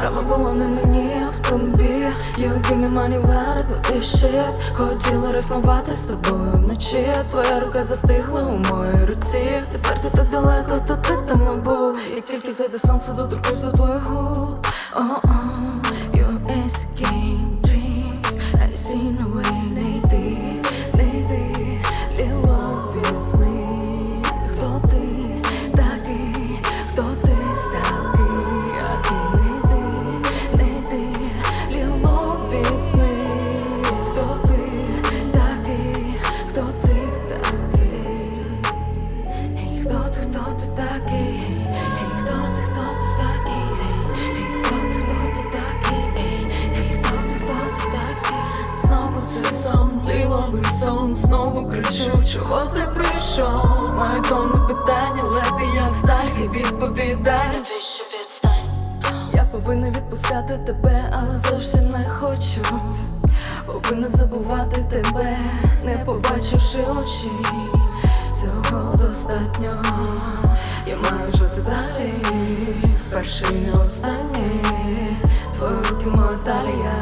Право було не мені, в тобі. You give me money, about this shit. Хотіла рифмувати з тобою вночі. Твоя рука застигла у моїй руці. Тепер ти так далеко, то ти там не був Як тільки зайде сонце, доторкнусь до твоїх губ. Oh, oh, you escape dreams. I see no way, не хто ти такий Ей, хто ти, хто ти такий? Ей, хто ти, хто ти такий? Ей, хто ти, хто ти такий? Ей, хто ти, хто ти такий? Знову це сон, ліловий сон, знову кричу, чого ти прийшов? Маю тонне питання, лети як сталь, хай відповідай. Навіщо відстань? Я повинна відпускати тебе, але зовсім не хочу. Повинна забувати тебе, побачивши очі. Цього достатньо, я маю жити далі. Вперше і останнє, твої руки моя талія.